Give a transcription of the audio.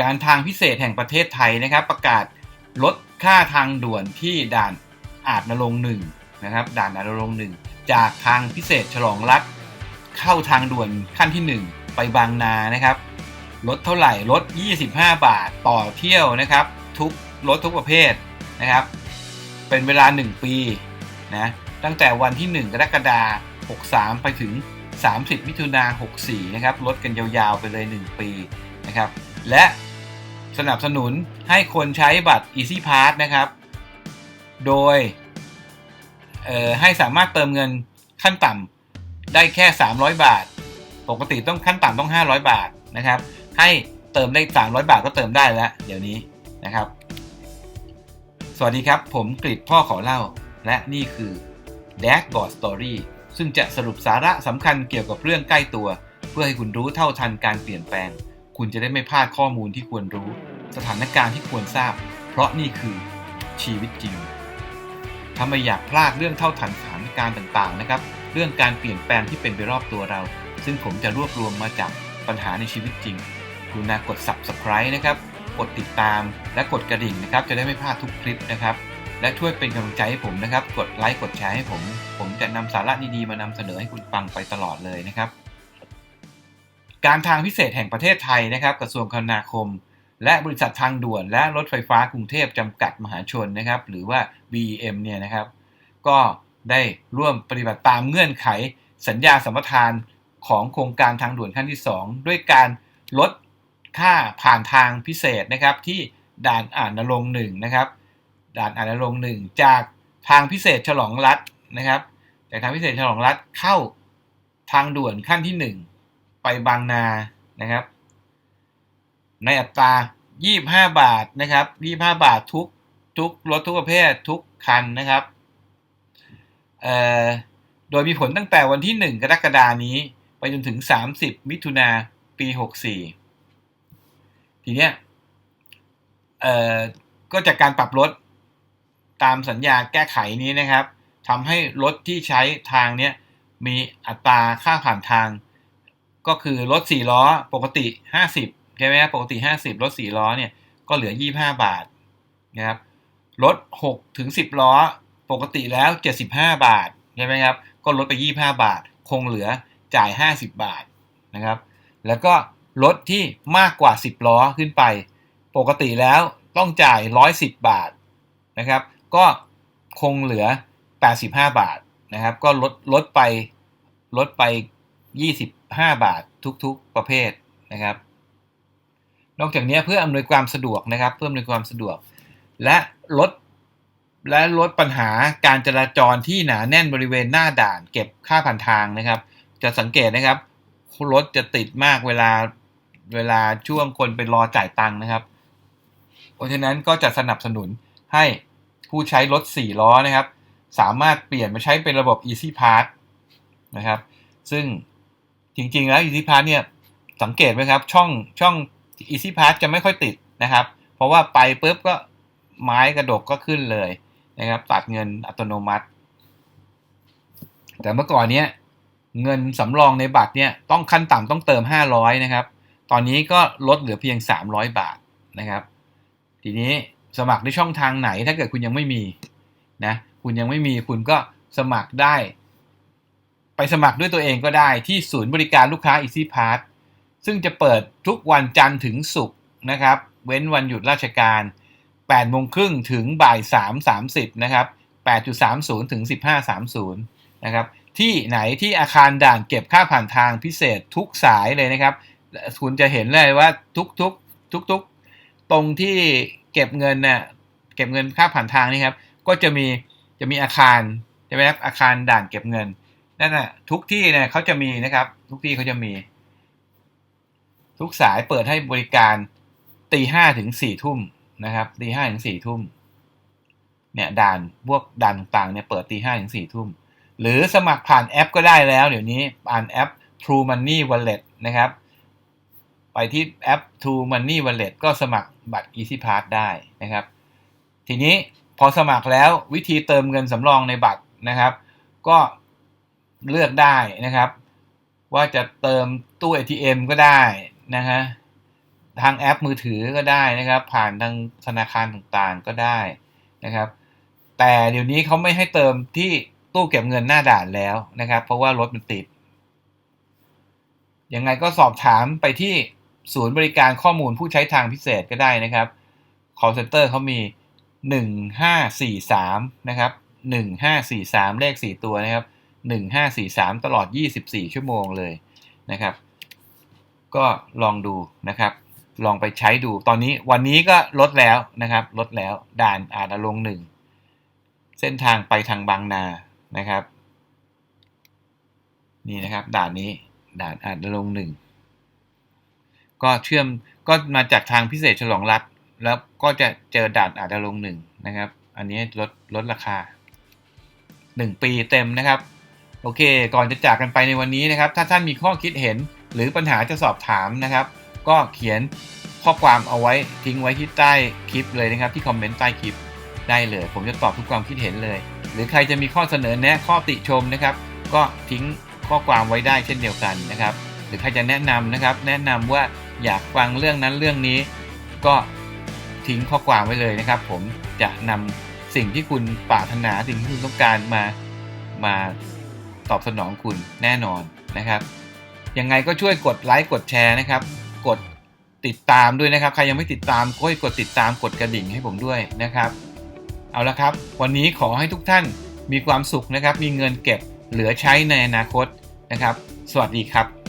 การทางพิเศษแห่งประเทศไทยนะครับ ประกาศลดค่าทางด่วนที่ด่านอาจนรงหนึ่งนะครับ ด่านอาจนรงหนึ่งจากทางพิเศษฉลองรัฐเข้าทางด่วนขั้นที่ 1 ไปบางนานะครับลดเท่าไหร่ลด 25 บาทต่อเที่ยวนะครับ ทุกรถทุกประเภทนะครับ เป็นเวลา 1 ปีนะตั้งแต่วันที่ 1 กรกฎาคม63 ไปถึง 30 มิถุนา64 นะครับ ลดกันยาวๆ ไปเลย 1 ปีนะครับ และ สนับสนุนให้คนใช้บัตร Easy Pass นะครับ โดยให้สามารถเติมเงินขั้นต่ำได้แค่ 300 บาท ปกติต้องขั้นต่ำต้อง 500 บาทนะครับ ให้เติมได้ 300 บาทก็เติมได้แล้ว เดี๋ยวนี้นะครับ สวัสดีครับ ผมกริดพ่อขอเล่า และนี่คือ Dashboard Story ซึ่งจะสรุปสาระสำคัญเกี่ยวกับเรื่องใกล้ตัว เพื่อให้คุณรู้เท่าทันการเปลี่ยนแปลง คุณจะได้ไม่พลาดข้อมูลที่ควรรู้ สถานการณ์ที่ควรทราบ เพราะนี่คือชีวิตจริงถ้าไม่อยากพลาดเรื่องเท่าทันสถานการณ์ต่างๆนะครับ เรื่องการเปลี่ยนแปลงที่เป็นไปรอบตัวเรา ซึ่งผมจะรวบรวมมาจากปัญหาในชีวิตจริงคุณนากด subscribe นะครับ กดติดตามและกดกระดิ่งนะครับ จะได้ไม่พลาดทุกคลิปนะครับ และช่วยเป็นกำลังใจให้ผมนะครับ กดไลค์กดแชร์ให้ผม ผมจะนำสาระดีๆมานำเสนอให้คุณฟังไปตลอดเลยนะครับ การทางพิเศษแห่งประเทศไทยนะครับกระทรวงคมนาคม และบริษัททางด่วนและรถไฟฟ้ากรุงเทพจำกัดมหาชนนะครับหรือว่า BEM เนี่ยนะครับ ก็ได้ร่วมปฏิบัติตามเงื่อนไขสัญญาสัมปทานของโครงการทางด่วนขั้นที่ 2 ด้วยการลดค่าผ่านทางพิเศษนะครับที่ด่านอ่านนรงหนึ่งนะครับ ด่านอ่านนรงหนึ่งจากทางพิเศษฉลองรัฐนะครับจากทางพิเศษฉลองรัฐเข้าทางด่วนขั้นที่ 1 ไปบางนานะครับ ในอัตรา 25 บาทนะครับ 25 บาททุกทุกรถทุกประเภททุกคันนะครับโดยมีผลตั้งแต่วันที่ 1 กรกฎานี้ ไปจนถึง 30 มิถุนาปี 64 ทีเนี้ยก็จากการปรับลดตามสัญญาแก้ไขนี้นะครับทำให้รถที่ใช้ทางเนี้ยมีอัตราค่าผ่านทาง ก็คือรถ4ล้อปกติ 50ใช่ไหมครับปกติ 50 รถ4ล้อเนี่ยก็เหลือ 25 บาทนะครับรถ6ถึง10 ล้อ ปกติแล้ว 75 บาทใช่ไหมครับก็ลดไป 25 บาท คงเหลือจ่าย 50 บาทนะครับ แล้วก็รถที่มากกว่า 10 ล้อขึ้นไป ปกติแล้วต้องจ่าย 110 บาทนะครับ ก็คงเหลือ 85 บาทนะครับ ก็ลดลดไปลดไป 5 บาททุกๆประเภทนะครับ นอกจากนี้เพื่ออำนวยความสะดวกนะครับเพื่ออำนวยความสะดวก และลดและลดปัญหาการจราจรที่หนาแน่นบริเวณหน้าด่าน เก็บค่าผ่านทางนะครับ จะสังเกตนะครับรถจะติดมากเวลาเวลาช่วงคนไปรอจ่ายตังค์นะครับ เพราะฉะนั้นก็จะสนับสนุนให้ผู้ใช้รถ 4 ล้อนะครับ สามารถเปลี่ยนมาใช้เป็นระบบ Easy Pass นะครับ ซึ่ง จริงๆแล้ว Easy Pass เนี่ยสังเกตไหมครับ ช่องช่อง Easy Pass จะไม่ค่อยติดนะครับ เพราะว่าไปปุ๊บก็ไม้กระดกก็ขึ้นเลยนะครับตัดเงินอัตโนมัติ แต่เมื่อก่อนเนี้ยเงินสำรองในบัตรเนี่ยต้องขั้นต่ำต้องเติม 500 นะครับ ตอนนี้ก็ลดเหลือเพียง 300 บาทนะครับ ทีนี้สมัครในช่องทางไหนถ้าเกิดคุณยังไม่มีนะคุณยังไม่มีคุณก็สมัครได้ ไปสมัครด้วยตัวเองก็ได้ที่ศูนย์บริการลูกค้า Easy Pass ซึ่งจะเปิดทุกวันจันทร์ถึงศุกร์นะครับ เว้นวันหยุดราชการ8โมงครึ่งถึงบ่าย3 30นะครับ8.30 ถึง 15.30 นะครับ ที่ไหนที่อาคารด่านเก็บค่าผ่านทางพิเศษทุกสายเลยนะครับ คุณจะเห็นเลยว่าทุกทุกทุกทุกตรงที่เก็บเงินเนะ่ยเก็บเงินค่าผ่านทางนี่ครับ ก็จะมีจะมีอาคารใช่ไหมครับอาคารด่านเก็บเงิน นั่นนะทุกที่เนี่ยเขาจะมีนะครับ ทุกที่เขาจะมี ทุกสายเปิดให้บริการตีห้าถึงสี่ทุ่มนะครับตีห้าถึงสี่ทุ่มเนี่ยด่านพวกด่านต่างๆเนี่ยเปิดตีห้าถึงสี่ทุ่มหรือสมัครผ่านแอปก็ได้แล้ว เดี๋ยวนี้ผ่านแอป True Money Wallet นะครับ ไปที่แอป True Money Wallet ก็สมัครบัตร Easy Pass ได้นะครับ ทีนี้พอสมัครแล้ววิธีเติมเงินสำรองในบัตรนะครับ ก็ เลือกได้นะครับ ว่าจะเติมตู้ ATM ก็ได้นะฮะทางแอปมือถือก็ได้นะครับ ผ่านทางธนาคารต่างๆก็ได้นะครับ แต่เดี๋ยวนี้เขาไม่ให้เติมที่ตู้เก็บเงินหน้าด่านแล้วนะครับ เพราะว่ารถมันติดยังไงก็สอบถามไปที่ศูนย์บริการข้อมูลผู้ใช้ทางพิเศษก็ได้นะครับ call center เขามี 1543 นะครับ 1543 เลข 4 ตัวนะครับ 1543 ตลอด 24 ชั่วโมงเลยนะครับ ก็ลองดูนะครับ ลองไปใช้ดูตอนนี้วันนี้ก็ลดแล้วนะครับ ลดแล้วด่านอาจจะลงหนึ่งเส้นทางไปทางบางนานะครับ นี่นะครับ ด่านนี้ด่านอาจจะลงหนึ่งก็เชื่อมก็มาจากทางพิเศษฉลองรัฐแล้วก็จะเจอด่านอาจจะลงหนึ่งนะครับ อันนี้ลดลดราคา 1 ปีเต็มนะครับ โอเค ก่อนจะจากกันไปในวันนี้นะครับ ถ้าท่านมีข้อคิดเห็นหรือปัญหาจะสอบถามนะครับ ก็เขียนข้อความเอาไว้ทิ้งไว้ที่ใต้คลิปเลยนะครับ ที่คอมเมนต์ใต้คลิปได้เลย ผมจะตอบทุกความคิดเห็นเลย หรือใครจะมีข้อเสนอแนะข้อติชมนะครับ ก็ทิ้งข้อความไว้ได้เช่นเดียวกันนะครับ หรือใครจะแนะนำนะครับ แนะนำว่าอยากฟังเรื่องนั้นเรื่องนี้ ก็ทิ้งข้อความไว้เลยนะครับ ผมจะนำสิ่งที่คุณปรารถนาสิ่งที่คุณต้องการมามา ตอบสนองคุณแน่นอนนะครับยังไงก็ช่วยกดไลค์กดแชร์นะครับ กดติดตามด้วยนะครับ ใครยังไม่ติดตามก็ให้กดติดตามกดกระดิ่งให้ผมด้วยนะครับ เอาละครับ วันนี้ขอให้ทุกท่านมีความสุขนะครับ มีเงินเก็บเหลือใช้ในอนาคตนะครับ สวัสดีครับ